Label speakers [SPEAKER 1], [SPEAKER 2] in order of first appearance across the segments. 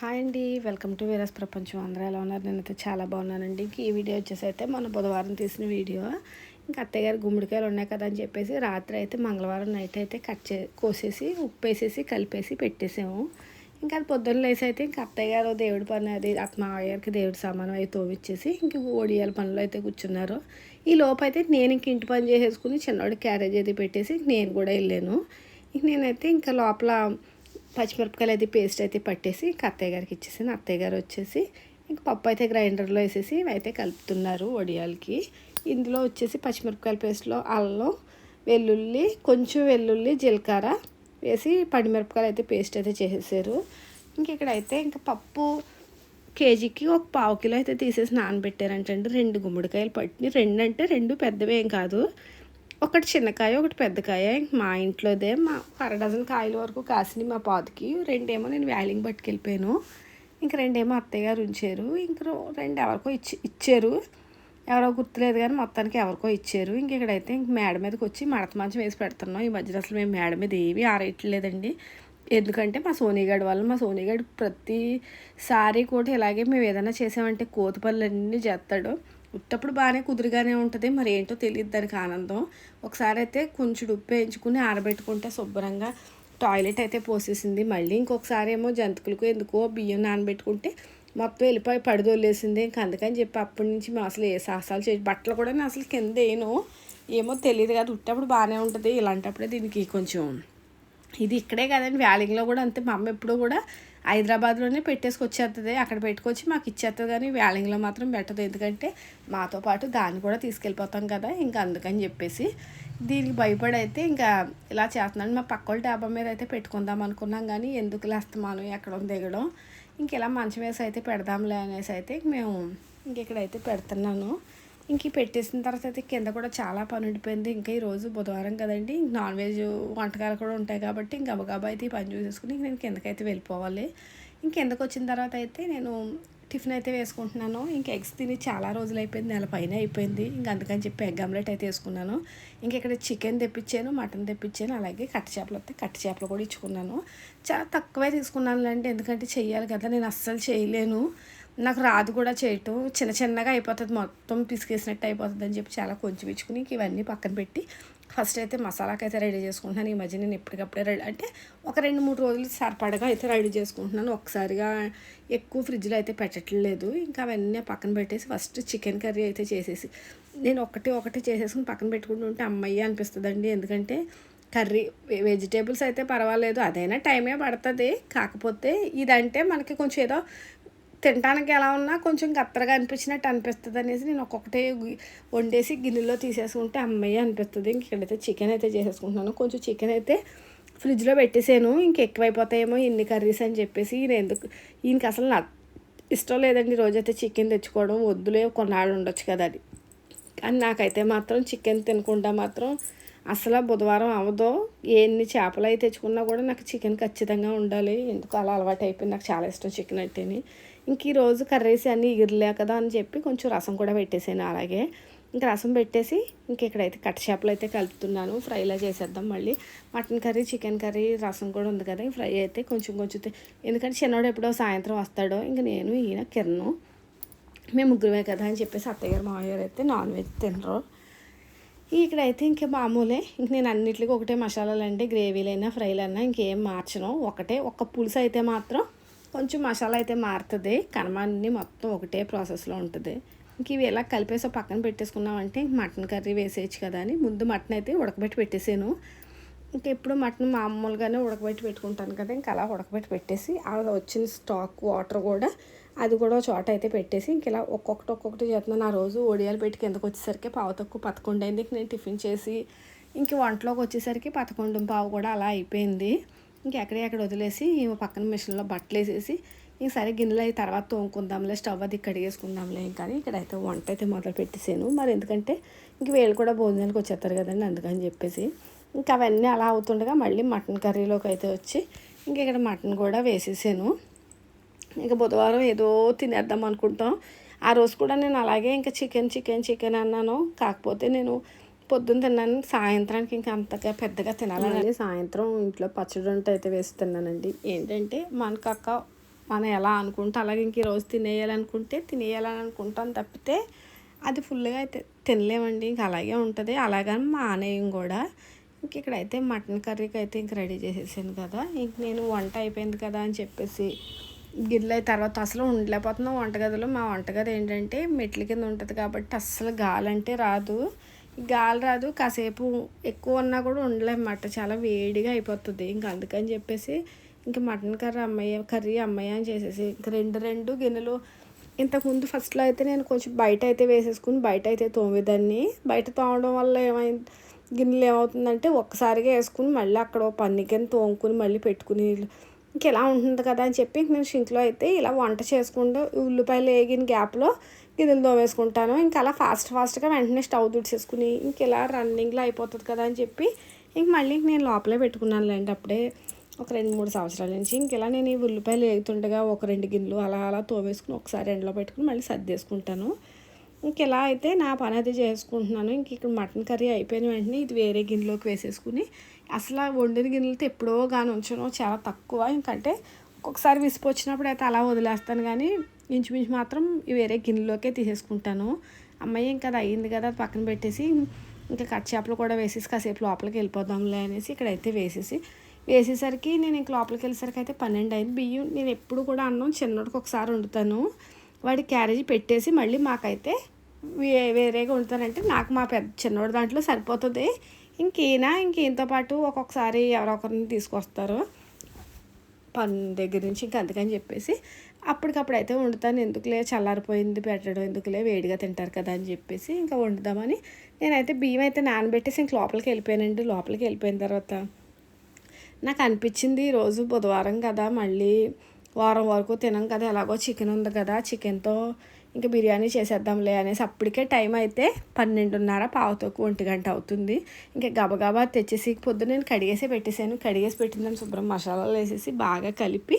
[SPEAKER 1] Hi అండి. Welcome to వీరస్ ప్రపంచం. అందరూ ఎలా ఉన్నారు? నేనైతే చాలా బాగున్నానండి. ఇంక ఈ వీడియో వచ్చేసి అయితే మన బుధవారం తీసిన వీడియో. ఇంకా అత్తయ్య గారు గుమ్మడికాయలు ఉన్నాయి కదా అని చెప్పేసి రాత్రి అయితే మంగళవారం నైట్ అయితే కట్ చే కోసేసి ఉప్పు వేసేసి కలిపేసి పెట్టేసాము. ఇంకా అది పొద్దున్న లేసి అయితే ఇంకా అత్తయ్య గారు దేవుడి పని అది అత్త దేవుడి సామానం అయితే తోవిచ్చేసి ఇంక ఓడియాల పనులు అయితే కూర్చున్నారు. ఈ లోపు అయితే నేను ఇంక ఇంటి పని చేసేసుకుని చిన్నవాడు క్యారేజ్ అయితే పెట్టేసి నేను కూడా వెళ్ళాను. ఇంక నేనైతే ఇంకా లోపల పచ్చిమిరపకాయలు అయితే పేస్ట్ అయితే పట్టేసి ఇంకా అత్తయ్య గారికి ఇచ్చేసాను అత్తయ్య గారు వచ్చేసి ఇంకా పప్పు అయితే గ్రైండర్లో వేసేసి అయితే కలుపుతున్నారు వడియాలకి. ఇందులో వచ్చేసి పచ్చిమిరపకాయల పేస్ట్లో అల్లం వెల్లుల్లి కొంచెం వెల్లుల్లి జీలకర్ర వేసి పడిమిరపకాయలు అయితే పేస్ట్ అయితే చేసేసారు. ఇంక ఇక్కడైతే ఇంకా పప్పు కేజీకి ఒక పావు కిలో అయితే తీసేసి నానబెట్టారంటండి. రెండు గుమ్మడికాయలు పట్టి రెండు అంటే రెండు పెద్దవేం కాదు. ఒకటి చిన్నకాయ ఒకటి పెద్దకాయ ఇంక మా ఇంట్లోదే మా అర డజన్ కాయల వరకు కాసినవి మా పాతికి. రెండేమో నేను వ్యాలింగ్ పట్టుకెళ్ళిపోయాను. ఇంక రెండేమో అత్తయ్య గారు ఉంచారు. ఇంక రెండు ఎవరికో ఇచ్చి ఇచ్చారు. ఎవరో గుర్తులేదు కానీ మొత్తానికి ఎవరికో ఇచ్చారు. ఇంక ఇక్కడైతే ఇంక మేడ మీదకి వచ్చి మడత మంచం వేసి పెడుతున్నాం. ఈ మధ్యన అసలు మేము మేడ మీద ఏమీ ఆరేయట్లేదండి. ఎందుకంటే మా సోనీగాడి వల్ల మా సోనీగాడు ప్రతిసారి కూడా ఇలాగే మేము ఏదైనా చేసామంటే కోతి పనులన్నీ చేస్తాడు. ఉట్టప్పుడు బాగానే కుదురుగానే ఉంటుంది. మరి ఏంటో తెలియదు దానికి ఆనందం. ఒకసారి అయితే కొంచెం ఉప్పు వేయించుకుని ఆరబెట్టుకుంటే శుభ్రంగా టాయిలెట్ అయితే పోసేసింది. మళ్ళీ ఇంకొకసారి ఏమో జంతుకులకు ఎందుకో బియ్యం నానబెట్టుకుంటే మొత్తం వెళ్ళిపోయి పడిదొల్లేసింది. ఇంక అందుకని చెప్పి అప్పటి నుంచి మేము అసలు ఏ సాహసాలు చేసి బట్టలు కూడా నేను అసలు కింద వేయను. ఏమో తెలియదు కదా ఉట్టప్పుడు బాగానే ఉంటుంది. ఇలాంటప్పుడే దీనికి కొంచెం ఇది ఇక్కడే కదండి. వ్యాలింగ్లో కూడా అంతే. మా అమ్మ ఎప్పుడూ కూడా హైదరాబాద్లోనే పెట్టేసుకొచ్చేస్తుంది అక్కడ పెట్టుకొచ్చి మాకు ఇచ్చేస్తుంది కానీ వ్యాలింగ్లో మాత్రం పెట్టదు. ఎందుకంటే మాతో పాటు దాన్ని కూడా తీసుకెళ్ళిపోతాం కదా ఇంకా అందుకని చెప్పేసి దీనికి భయపడి అయితే ఇంకా ఇలా చేస్తున్నాను. మా పక్క వాళ్ళ డాబా మీద అయితే పెట్టుకుందాం అనుకున్నాం కానీ ఎందుకు లేస్తామాను ఎక్కడ దిగడం ఇంక ఇలా మంచం వేసి అయితే పెడదాంలే అనేసి అయితే మేము ఇంక ఇక్కడైతే పెడుతున్నాను. ఇంక పెట్టేసిన తర్వాత అయితే కింద కూడా చాలా పని ఉండిపోయింది. ఇంకా ఈరోజు బుధవారం కదండి నాన్ వెజ్ వంటకాలు కూడా ఉంటాయి కాబట్టి ఇంక గబగబా అయితే ఈ పని చూసేసుకుని ఇంక నేను కిందకైతే వెళ్ళిపోవాలి. ఇంక వచ్చిన తర్వాత అయితే నేను టిఫిన్ అయితే వేసుకుంటున్నాను. ఇంక ఎగ్స్ తిని చాలా రోజులు అయిపోయింది నెల పైన అయిపోయింది. ఇంక అందుకని చెప్పి ఎగ్ ఆమ్లెట్ అయితే వేసుకున్నాను. ఇంక ఇక్కడ చికెన్ తెప్పించాను మటన్ తెప్పించాను అలాగే కట్టి చేపలు వస్తే కట్టి చేపలు కూడా ఇచ్చుకున్నాను. చాలా తక్కువే తీసుకున్నాను అంటే ఎందుకంటే చెయ్యాలి కదా నేను అస్సలు చేయలేను. నాకు రాదు కూడా చేయటం. చిన్న చిన్నగా అయిపోతుంది. మొత్తం పిసికేసినట్టు అయిపోతుంది అని చెప్పి చాలా కొంచెం ఇచ్చుకుని ఇవన్నీ పక్కన పెట్టి ఫస్ట్ అయితే మసాలాకి అయితే రెడీ చేసుకుంటున్నాను. ఈ మధ్య నేను ఎప్పటికప్పుడే రెడీ అంటే ఒక రెండు మూడు రోజులు సరిపడగా అయితే రెడీ చేసుకుంటున్నాను. ఒకసారిగా ఎక్కువ ఫ్రిడ్జ్లో అయితే పెట్టట్లేదు ఇంకా అవన్నీ పక్కన పెట్టేసి ఫస్ట్ చికెన్ కర్రీ అయితే చేసేసి నేను ఒకటి ఒకటి చేసేసుకుని పక్కన పెట్టుకుంటుంటే అమ్మయ్య అనిపిస్తుందండి. ఎందుకంటే కర్రీ వెజిటేబుల్స్ అయితే పర్వాలేదు. అదైనా టైమే పడుతుంది. కాకపోతే ఇదంటే మనకి కొంచెం ఏదో తినడానికి ఎలా ఉన్నా కొంచెం గత్తరగా అనిపించినట్టు అనిపిస్తుంది అనేసి నేను ఒక్కొక్కటే వండేసి గిన్నెలో తీసేసుకుంటే అమ్మయ్య అనిపిస్తుంది. ఇంక చికెన్ అయితే చేసేసుకుంటున్నాను. కొంచెం చికెన్ అయితే ఫ్రిడ్జ్లో పెట్టేసాను. ఇంకెక్కువైపోతాయేమో ఎన్ని ఇన్ని కర్రీస్ అని చెప్పేసి ఈయన ఎందుకు ఈయనకి అసలు నా ఇష్టం లేదండి రోజైతే చికెన్ తెచ్చుకోవడం. వద్దులే కొన్నాళ్ళు ఉండొచ్చు కదా అది కానీ నాకైతే మాత్రం చికెన్ తినకుండా మాత్రం అసలు బుధవారం అవదో ఎన్ని చేపలు అయితే తెచ్చుకున్నా కూడా నాకు చికెన్ ఖచ్చితంగా ఉండాలి. ఎందుకు అలా అలవాటు అయిపోయింది నాకు చాలా ఇష్టం చికెన్ అంటేనే. ఇంక ఈరోజు కర్రీస్ అన్నీ ఎగిరలే కదా అని చెప్పి కొంచెం రసం కూడా పెట్టేసాను అలాగే. ఇంకా రసం పెట్టేసి ఇంక ఇక్కడైతే కట్ చేపలు అయితే కలుపుతున్నాను. ఫ్రైలా చేసేద్దాం మళ్ళీ. మటన్ కర్రీ చికెన్ కర్రీ రసం కూడా ఉంది కదా ఫ్రై అయితే కొంచెం కొంచెం ఎందుకంటే చిన్నోడు ఎప్పుడో సాయంత్రం వస్తాడో ఇంక నేను ఈయన కిరణం మేము ముగ్గురమే కదా అని చెప్పేసి అత్తయ్య గారు మామయ్య గారు అయితే నాన్ వెజ్ తినరు. ఇక్కడైతే ఇంకా మామూలే ఇంక నేను అన్నిటికీ ఒకటే మసాలాలు అంటే గ్రేవీలైనా ఫ్రైలైనా ఇంకేం మార్చను. ఒకటే ఒక్క పులుసు అయితే మాత్రం కొంచెం మసాలా అయితే మారుతుంది. కనమాన్ని మొత్తం ఒకటే ప్రాసెస్లో ఉంటుంది. ఇంక ఇవి ఎలా కలిపేసి పక్కన పెట్టేసుకున్నామంటే ఇంక మటన్ కర్రీ వేసేయచ్చు కదా అని. ముందు మటన్ అయితే ఉడకబెట్టి పెట్టేసాను. ఇంక ఎప్పుడు మటన్ మామూలుగానే ఉడకబెట్టి పెట్టుకుంటాను కదా ఇంకా అలా ఉడకబెట్టి పెట్టేసి ఆ వచ్చిన స్టాక్ వాటర్ కూడా అది కూడా చోట అయితే పెట్టేసి ఇంక ఇలా ఒక్కొక్కటి ఒక్కొక్కటి చేస్తున్నాను. ఆ రోజు ఒడియాలు పెట్టి కిందకు వచ్చేసరికి పావు తక్కువ పదకొండు అయింది నేను టిఫిన్ చేసి ఇంక వంటలోకి వచ్చేసరికి పదకొండు పావు కూడా అలా అయిపోయింది. ఇంకెక్కడే ఎక్కడెక్కడ వదిలేసి పక్కన మిషన్లో బట్టలు వేసేసి ఇంక సరే గిన్నెలు అయి తర్వాత తోముకుందాంలే స్టవ్ అది కడిగేసుకుందాంలే ఇంకా ఇక్కడ ఇక్కడైతే వంట అయితే మొదలు పెట్టేసాను. మరి ఎందుకంటే ఇంక వీళ్ళు కూడా భోజనానికి వచ్చేస్తారు కదండి అందుకని చెప్పేసి. ఇంకా అవన్నీ అలా అవుతుండగా మళ్ళీ మటన్ కర్రీలోకి అయితే వచ్చి ఇంక ఇక్కడ మటన్ కూడా వేసేసాను. ఇంకా బుధవారం ఏదో తినేద్దాం అనుకుంటాం. ఆ రోజు కూడా నేను అలాగే ఇంకా చికెన్ చికెన్ చికెన్ అన్నాను. కాకపోతే నేను పొద్దున్న తిన్నాను. సాయంత్రానికి ఇంకా అంతగా పెద్దగా తినాలని సాయంత్రం ఇంట్లో పచ్చడి వంట అయితే వేసి తిన్నానండి. ఏంటంటే మనకు అక్క మనం ఎలా అనుకుంటే అలాగే ఇంక ఈరోజు తినేయాలనుకుంటే తినేయాలని అనుకుంటాం తప్పితే అది ఫుల్గా అయితే తినలేమండి. ఇంక అలాగే ఉంటుంది. అలాగని మానేయం కూడా ఇంక ఇక్కడైతే మటన్ కర్రీకి అయితే ఇంక రెడీ చేసేసాను కదా. ఇంక నేను వంట అయిపోయింది కదా అని చెప్పేసి గిన్నెలు అయిన తర్వాత అసలు ఉండలేకపోతున్నాం వంటగదిలో. మా వంటగది ఏంటంటే మెట్ల కింద ఉంటుంది కాబట్టి అస్సలు గాలి అంటే రాదు. గాలి రాదు కాసేపు ఎక్కువ ఉన్నా కూడా ఉండలేమన్నమాట. చాలా వేడిగా అయిపోతుంది. ఇంకా అందుకని చెప్పేసి ఇంకా మటన్ కర్రీ అమ్మయ్య కర్రీ అమ్మయ్య అని చేసేసి ఇంక రెండు రెండు గిన్నెలు. ఇంతకుముందు ఫస్ట్లో అయితే నేను కొంచెం బయట అయితే వేసేసుకుని బయట అయితే తోమేదాన్ని. బయట తోమడం వల్ల ఏమైంది గిన్నెలు ఏమవుతుందంటే ఒక్కసారిగా వేసుకుని మళ్ళీ అక్కడ ఓ పన్ని కింద తోముకుని మళ్ళీ పెట్టుకుని ఇంక ఇలా ఉంటుంది కదా అని చెప్పి నేను షింక్లో అయితే ఇలా వంట చేసుకుంటూ ఉల్లిపాయలు వేగిన గ్యాప్లో గిన్నెలు తోమేసుకుంటాను ఇంకా అలా ఫాస్ట్ ఫాస్ట్గా వెంటనే స్టవ్ తుడిచేసుకుని ఇంక ఇలా రన్నింగ్లో అయిపోతుంది కదా అని చెప్పి ఇంక మళ్ళీ నేను లోపలే పెట్టుకున్నాను లేండి అప్పుడే ఒక రెండు మూడు సంవత్సరాల నుంచి. ఇంక ఇలా నేను ఈ ఉల్లిపాయలు వేగుతుండగా ఒక రెండు గిన్నెలు అలా అలా తోమేసుకుని ఒకసారి ఎండలో పెట్టుకుని మళ్ళీ సర్దేసుకుంటాను. ఇంక ఇలా అయితే నా పని అయితే చేసుకుంటున్నాను. ఇంక ఇక్కడ మటన్ కర్రీ అయిపోయిన వెంటనే ఇది వేరే గిన్నెలోకి వేసేసుకుని అసలు వండిన గిన్నెలతో ఎప్పుడో కానీ ఉంచను. చాలా తక్కువ. ఇంకంటే ఒక్కొక్కసారి విసిపొచ్చినప్పుడు అయితే అలా వదిలేస్తాను. కానీ ఇంచుమించు మాత్రం వేరే గిన్నెలోకే తీసేసుకుంటాను. అమ్మాయి ఇంకా అది అయ్యింది కదా అది పక్కన పెట్టేసి ఇంకా కట్ చేపలు కూడా వేసేసి కాసేపు లోపలికి వెళ్ళిపోదాంలే అనేసి ఇక్కడైతే వేసేసి వేసేసరికి నేను ఇంక లోపలికి వెళ్ళేసరికి అయితే పన్నెండు అయింది. బియ్యం నేను ఎప్పుడు కూడా అన్నం చిన్నోడికి ఒకసారి వండుతాను. వాడి క్యారేజీ పెట్టేసి మళ్ళీ మాకైతే వే వేరేగా వండుతానంటే నాకు మా పెద్ద చిన్నోడి దాంట్లో సరిపోతుంది. ఇంకేనా ఇంకేంతో పాటు ఒక్కొక్కసారి ఎవరో ఒకరిని తీసుకొస్తారు. పని దగ్గర నుంచి ఇంక అందుకని చెప్పేసి అప్పటికప్పుడు అయితే వండుతాను. ఎందుకులే? చల్లారిపోయింది పెట్టడం ఎందుకులే? వేడిగా తింటారు కదా అని చెప్పేసి ఇంకా వండుదామని నేనైతే బియ్యం అయితే నానబెట్టేసి ఇంక లోపలికి వెళ్ళిపోయానండి. లోపలికి వెళ్ళిపోయిన తర్వాత నాకు అనిపించింది ఈరోజు బుధవారం కదా మళ్ళీ వారం వరకు తినం కదా ఎలాగో చికెన్ ఉంది కదా చికెన్తో ఇంకా బిర్యానీ చేసేద్దాంలే అనేసి అప్పటికే టైం అయితే పన్నెండున్నర పావుతోకు ఒంటి గంట అవుతుంది. ఇంకా గబగబా తెచ్చేసి పొద్దున్న నేను కడిగేసి పెట్టేసాను కడిగేసి పెట్టిందని శుభ్రం మసాలాలు వేసేసి బాగా కలిపి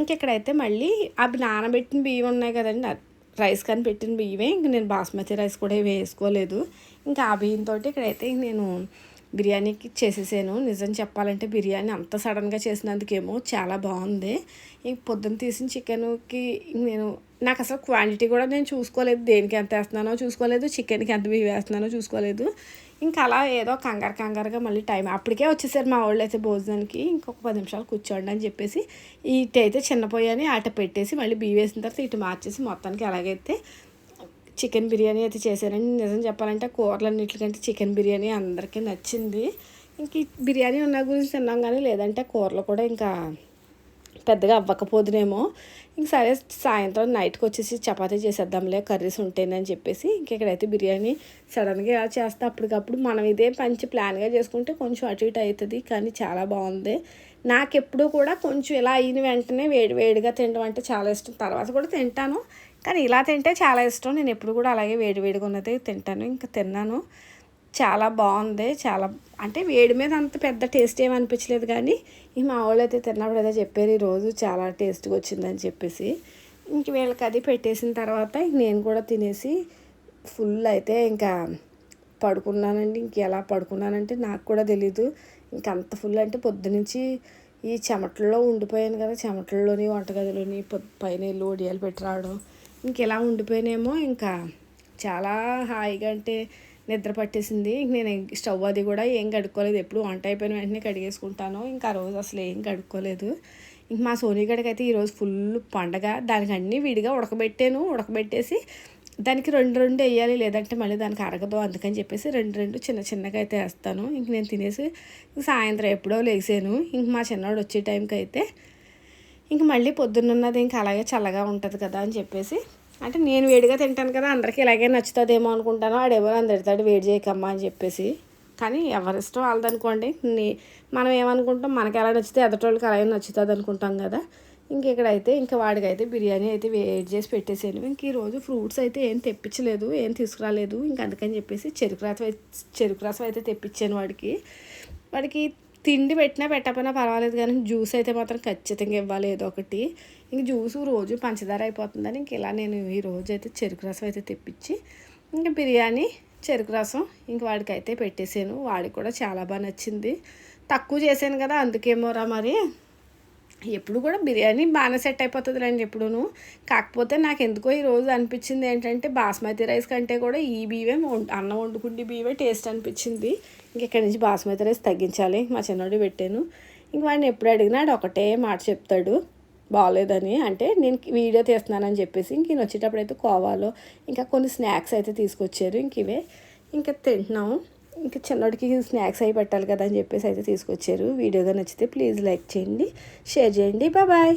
[SPEAKER 1] ఇంకెక్కడైతే మళ్ళీ అవి నానబెట్టిన బియ్యం ఉన్నాయి కదండి రైస్ కానీ పెట్టిన బియ్యమే. ఇంక నేను బాస్మతి రైస్ కూడా వేసుకోలేదు. ఇంకా ఆ బియ్యంతో ఇక్కడైతే నేను బిర్యానీకి చేసేసాను. నిజం చెప్పాలంటే బిర్యానీ అంత సడన్గా చేసినందుకేమో చాలా బాగుంది. ఇంక పొద్దున్న తీసిన చికెన్కి నేను నాకు అసలు క్వాంటిటీ కూడా నేను చూసుకోలేదు దేనికి ఎంత వేస్తున్నానో చూసుకోలేదు చికెన్కి ఎంత బియ్యం వేస్తున్నానో చూసుకోలేదు. ఇంకా అలా ఏదో కంగారు కంగారుగా మళ్ళీ టైం అప్పటికే వచ్చేసారు మా వాళ్ళు అయితే భోజనానికి ఇంకొక పది నిమిషాలు కూర్చోండి అని చెప్పేసి ఇటు అయితే చిన్నపోయాని ఆట పెట్టేసి మళ్ళీ బియ్యం వేసిన తర్వాత ఇటు మార్చేసి మొత్తానికి ఎలాగైతే చికెన్ బిర్యానీ అయితే చేశానండి నిజం చెప్పాలంటే కూరలన్నిటికంటే చికెన్ బిర్యానీ అందరికీ నచ్చింది. ఇంక బిర్యానీ ఉన్న గురించి తిన్నాం కానీ లేదంటే కూరలు కూడా ఇంకా పెద్దగా అవ్వకపోదునేమో. ఇంక సరే సాయంత్రం నైట్కి వచ్చేసి చపాతీ చేసేద్దాంలే కర్రీస్ ఉంటేనని చెప్పేసి ఇంక ఇక్కడైతే బిర్యానీ సడన్గా ఇలా చేస్తే. అప్పటికప్పుడు మనం ఇదే మంచి ప్లాన్గా చేసుకుంటే కొంచెం అటు ఇటు అవుతుంది కానీ చాలా బాగుంది. నాకు ఎప్పుడు కూడా కొంచెం ఇలా అయిన వెంటనే వేడి వేడిగా తినడం అంటే చాలా ఇష్టం. తర్వాత కూడా తింటాను కానీ ఇలా తింటే చాలా ఇష్టం. నేను ఎప్పుడు కూడా అలాగే వేడి వేడిగా ఉన్నది తింటాను ఇంకా తిన్నాను. చాలా బాగుంది. చాలా అంటే వేడి మీద అంత పెద్ద టేస్ట్ ఏమి అనిపించలేదు కానీ ఈ మా వాళ్ళు అయితే తిన్నప్పుడు ఏదో చెప్పారు ఈరోజు చాలా టేస్ట్గా వచ్చిందని చెప్పేసి. ఇంక వీళ్ళకి అది పెట్టేసిన తర్వాత నేను కూడా తినేసి ఫుల్ అయితే ఇంకా పడుకున్నానండి. ఇంక ఎలా పడుకున్నానంటే నాకు కూడా తెలీదు. ఇంక అంత ఫుల్ అంటే పొద్దునుంచి ఈ చెమటల్లో ఉండిపోయాను కదా చెమటల్లోని వంటగదిలోని పైన ఇల్లు ఒడియాలు పెట్టి రావడం. ఇంక ఇలా ఉండిపోయినేమో ఇంకా చాలా హాయిగా అంటే నిద్ర పట్టేసింది. ఇంక నేను స్టవ్ అది కూడా ఏం కడుక్కోలేదు. ఎప్పుడు వంట అయిపోయిన వెంటనే కడిగేసుకుంటాను. ఇంకా ఆ రోజు అసలు ఏం కడుక్కోలేదు. ఇంక మా సోనీ గడికి అయితే ఈరోజు ఫుల్ పండగ. దానికి అన్నీ విడిగా ఉడకబెట్టాను. ఉడకబెట్టేసి దానికి రెండు రెండు వేయాలి. లేదంటే మళ్ళీ దానికి అరగదు. అందుకని చెప్పేసి రెండు రెండు చిన్న చిన్నగా అయితే వేస్తాను. ఇంక నేను తినేసి సాయంత్రం ఎప్పుడో లేసాను. ఇంక మా చిన్నవాడు వచ్చే టైంకి అయితే ఇంక మళ్ళీ పొద్దున్నది ఇంకా అలాగే చల్లగా ఉంటుంది కదా అని చెప్పేసి అంటే నేను వేడిగా తింటాను కదా అందరికీ ఇలాగే నచ్చుతుందేమో అనుకుంటాను. ఆడేమో అందరితాడు వేడి చేయకమ్మా అని చెప్పేసి. కానీ ఎవరిష్టం వాళ్ళదనుకోండి. మనం ఏమనుకుంటాం మనకి ఎలా నచ్చితే ఎదటోళ్ళకి అలాగే నచ్చుతుంది అనుకుంటాం కదా. ఇంక ఇక్కడైతే ఇంకా వాడికైతే బిర్యానీ అయితే వేడి చేసి పెట్టేసాను ఇంక ఈరోజు ఫ్రూట్స్ అయితే ఏం తెప్పించలేదు ఏం తీసుకురాలేదు. ఇంక అందుకని చెప్పేసి చెరుకు రసం చెరుకు రసం అయితే తెప్పించాను వాడికి. వాడికి తిండి పెట్టినా పెట్టకపోయినా పర్వాలేదు కానీ జ్యూస్ అయితే మాత్రం ఖచ్చితంగా ఇవ్వాలి ఏదో ఒకటి. ఇంక జ్యూస్ రోజు పంచదార అయిపోతుందని ఇంక ఇలా నేను ఈ రోజు అయితే చెరుకు రసం అయితే తెప్పించి ఇంకా బిర్యానీ చెరుకు రసం ఇంక వాడికి అయితే పెట్టేసాను. వాడికి కూడా చాలా బాగా నచ్చింది. తక్కువ చేశాను కదా అందుకేమోరా మరి. ఎప్పుడు కూడా బిర్యానీ బాగానే సెట్ అయిపోతుంది రండి ఎప్పుడూను. కాకపోతే నాకు ఎందుకో ఈరోజు అనిపించింది ఏంటంటే బాస్మతి రైస్ కంటే కూడా ఈ బియ్యమే అన్నం వండుకుంటే బియ్యమే టేస్ట్ అనిపించింది. ఇంక ఇక్కడి నుంచి బాస్మతి రైస్ తగ్గించాలి? మా చిన్నోడు పెట్టాను. ఇంక వాడిని ఎప్పుడు అడిగినా వాడు ఒకటే మాట చెప్తాడు. బాగోలేదని అంటే నేను వీడియో తీస్తున్నానని చెప్పేసి ఇంక వచ్చేటప్పుడు అయితే కోవాలో. ఇంకా కొన్ని స్నాక్స్ అయితే తీసుకొచ్చారు. ఇంక ఇవే. ఇంకా తింటున్నాము ఇంకా చిన్నోడికి స్నాక్స్ అవి పెట్టాలి కదా అని చెప్పేసి అయితే తీసుకొచ్చారు. వీడియోగా నచ్చితే ప్లీజ్ లైక్ చేయండి షేర్ చేయండి. బాయ్